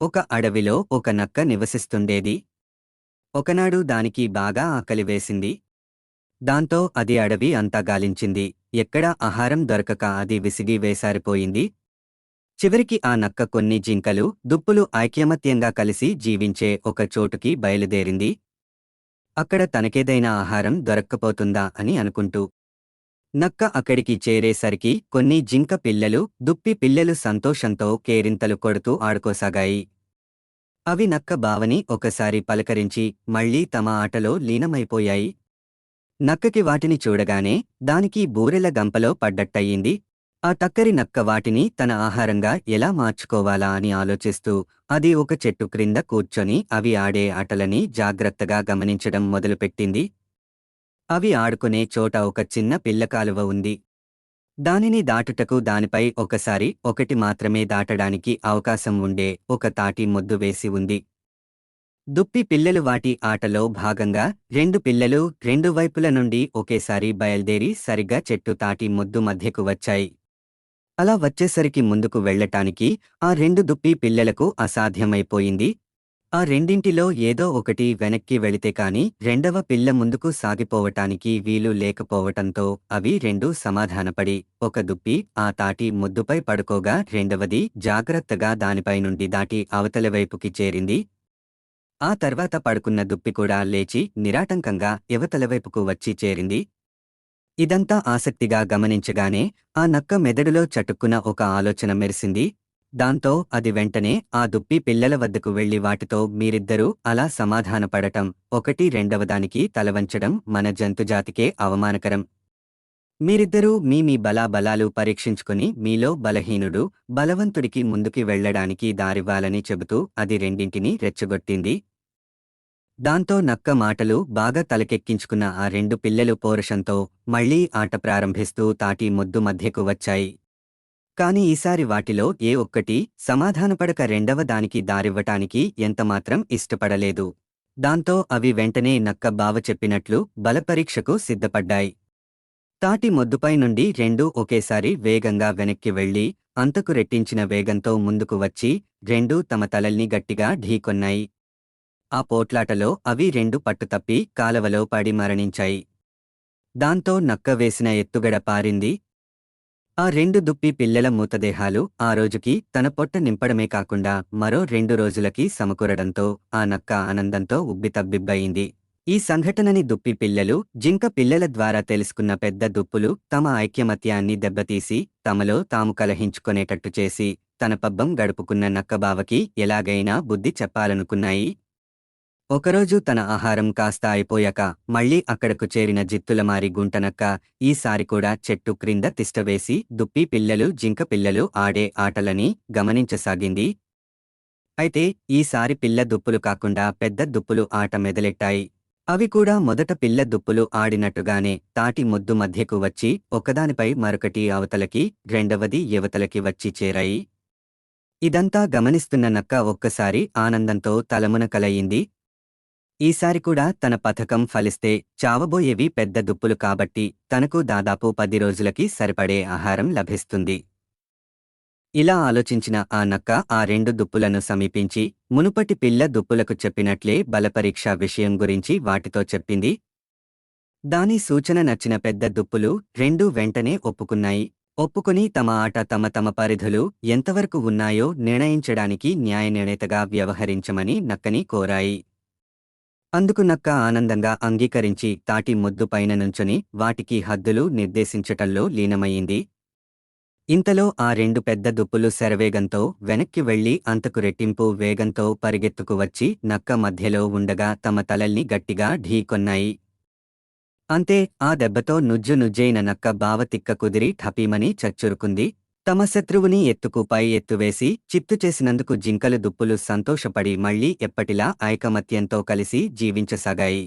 ఒక అడవిలో ఒక నక్క నివసిస్తుండేది. ఒకనాడు దానికి బాగా ఆకలి వేసింది. దాంతో అది అడవి అంతా గాలించింది. ఎక్కడా ఆహారం దొరకక అది విసిగి వేసారిపోయింది. చివరికి ఆ నక్క కొన్ని జింకలు దుప్పులు ఐక్యమత్యంగా కలిసి జీవించే ఒక చోటుకి బయలుదేరింది. అక్కడ తనకేదైనా ఆహారం దొరక్కపోతుందా అని అనుకుంటూ నక్క అక్కడికి చేరేసరికి కొన్ని జింక పిల్లలు దుప్పి పిల్లలు సంతోషంతో కేరింతలు కొడుతూ ఆడుకోసాగాయి. అవి నక్క బావని ఒకసారి పలకరించి మళ్ళీ తమ ఆటలో లీనమైపోయాయి. నక్కకి వాటిని చూడగానే దానికి బూరెల గంపలో పడ్డట్టయింది. ఆ టక్కరి నక్క వాటిని తన ఆహారంగా ఎలా మార్చుకోవాలా అని ఆలోచిస్తూ అది ఒక చెట్టు క్రింద కూర్చొని అవి ఆడే ఆటలని జాగ్రత్తగా గమనించడం మొదలుపెట్టింది. అవి ఆడుకునే చోట ఒక చిన్న పిల్లకాలువ ఉంది. దానిని దాటుటకు దానిపై ఒకసారి ఒకటి మాత్రమే దాటడానికి అవకాశం ఉండే ఒక తాటి ముద్దు వేసి ఉంది. దుప్పి పిల్లలు వాటి ఆటలో భాగంగా రెండు పిల్లలు రెండు వైపుల నుండి ఒకేసారి బయల్దేరి సరిగ్గా చెట్టు తాటి ముద్దు మధ్యకు వచ్చాయి. అలా వచ్చేసరికి ముందుకు వెళ్ళటానికి ఆ రెండు దుప్పి పిల్లలకు అసాధ్యమైపోయింది. ఆ రెండింటిలో ఏదో ఒకటి వెనక్కి వెళితే కాని రెండవ పిల్ల ముందుకు సాగిపోవటానికి వీలు లేకపోవటంతో అవి రెండూ సమాధానపడి ఒక దుప్పి ఆ తాటి ముద్దుపై పడుకోగా రెండవది జాగ్రత్తగా దానిపై నుండి దాటి అవతల వైపుకి చేరింది. ఆ తర్వాత పడుకున్న దుప్పి కూడా లేచి నిరాటంకంగా యువతల వైపుకు వచ్చి చేరింది. ఇదంతా ఆసక్తిగా గమనించగానే ఆ నక్క మెదడులో చటుక్కున ఒక ఆలోచన మెరిసింది. దాంతో అది వెంటనే ఆ దుప్పి పిల్లల వద్దకు వెళ్ళి వాటితో మీరిద్దరూ అలా సమాధానపడటం. ఒకటి రెండవదానికి తలవంచడం మన జంతుజాతికే అవమానకరం. మీరిద్దరూ మీ మీ బలాబలాలు పరీక్షించుకుని మీలో బలహీనుడు బలవంతుడికి ముందుకి వెళ్ళడానికి దారివ్వాలని చెబుతూ అది రెండింటినీ రెచ్చగొట్టింది. దాంతో నక్క మాటలు బాగా తలకెక్కించుకున్న ఆ రెండు పిల్లలు పౌరుషంతో మళ్ళీ ఆట ప్రారంభిస్తూ తాటి ముద్దు మధ్యకు వచ్చాయి. కాని ఈసారి వాటిలో ఏ ఒక్కటి సమాధానపడక రెండవ దానికి దారివ్వటానికి ఎంతమాత్రం ఇష్టపడలేదు. దాంతో అవి వెంటనే నక్క బావ చెప్పినట్లు బలపరీక్షకు సిద్ధపడ్డాయి. తాటి మొద్దుపై నుండి రెండూ ఒకేసారి వేగంగా వెనక్కి వెళ్ళి అంతకు రెట్టించిన వేగంతో ముందుకు వచ్చి రెండూ తమ తలల్ని గట్టిగా ఢీకొన్నాయి. ఆ పోట్లాటలో అవి రెండు పట్టుతప్పి కాలవలో పడి మరణించాయి. దాంతో నక్క వేసిన ఎత్తుగడ పారింది ఆ రెండు దుప్పి పిల్లల మూతదేహాలు ఆ రోజుకి తన పొట్ట నింపడమే కాకుండా మరో రెండు రోజులకి సమకూరడంతో ఆ నక్క ఆనందంతో ఉబ్బితబ్బిబ్బయింది. ఈ సంఘటనని దుప్పి పిల్లలు జింక పిల్లల ద్వారా తెలుసుకున్న పెద్ద దుప్పులు తమ ఐక్యమత్యాన్ని దెబ్బతీసి తమలో తాము కలహించుకొనేటట్టు చేసి తన పబ్బం గడుపుకున్న నక్కబావకి ఎలాగైనా బుద్ధి చెప్పాలనుకున్నాయి. ఒకరోజు తన ఆహారం కాస్త అయిపోయాక మళ్ళీ అక్కడకు చేరిన జిత్తులమారి గుంటనక్క ఈసారి కూడా చెట్టు క్రింద తిష్టవేసి దుప్పి పిల్లలు జింక పిల్లలు ఆడే ఆటలని గమనించసాగింది. అయితే ఈసారి పిల్ల దుప్పులు కాకుండా పెద్ద దుప్పులు ఆట మెదలెట్టాయి. అవి కూడా మొదట పిల్ల దుప్పులు ఆడినట్టుగానే తాటి ముద్దు మధ్యకు వచ్చి ఒకదానిపై మరొకటి అవతలకి రెండవది యువతలకి వచ్చి చేరాయి. ఇదంతా గమనిస్తున్న నక్క ఒక్కసారి ఆనందంతో తలమునకలయింది ఈసారి కూడా తన పథకం ఫలిస్తే చావబోయేవి పెద్ద దుప్పులు కాబట్టి తనకు దాదాపు పది రోజులకి సరిపడే ఆహారం లభిస్తుంది. ఇలా ఆలోచించిన ఆ నక్క ఆ రెండు దుప్పులను సమీపించి మునుపటి పిల్ల దుప్పులకు చెప్పినట్లే బలపరీక్ష విషయం గురించి వాటితో చెప్పింది. దాని సూచన నచ్చిన పెద్ద దుప్పులు రెండూ వెంటనే ఒప్పుకున్నాయి. ఒప్పుకుని తమ ఆట తమ తమ పరిధులు ఎంతవరకు ఉన్నాయో నిర్ణయించడానికి న్యాయ నిర్ణేతగా వ్యవహరించమని నక్కని కోరాయి. అందుకు నక్క ఆనందంగా అంగీకరించి తాటి ముద్దు పైన నుంచుని వాటికి హద్దులు నిర్దేశించటంలో లీనమయ్యింది. ఇంతలో ఆ రెండు పెద్ద దుప్పులు శరవేగంతో వెనక్కి వెళ్ళి అంతకు రెట్టింపు వేగంతో పరిగెత్తుకు వచ్చి నక్క మధ్యలో ఉండగా తమ తలల్ని గట్టిగా ఢీకొన్నాయి. అంతే ఆ దెబ్బతో నుజ్జు నుజ్జైన నక్క బావతిక్క కుదిరి ఠపీమని చచ్చురుకుంది. తమ శత్రువుని ఎత్తుకు పై ఎత్తువేసి చిత్తు చేసినందుకు జింకలు దుప్పులు సంతోషపడి మళ్ళీ ఎప్పటిలా ఐకమత్యంతో కలిసి జీవించసాగాయి.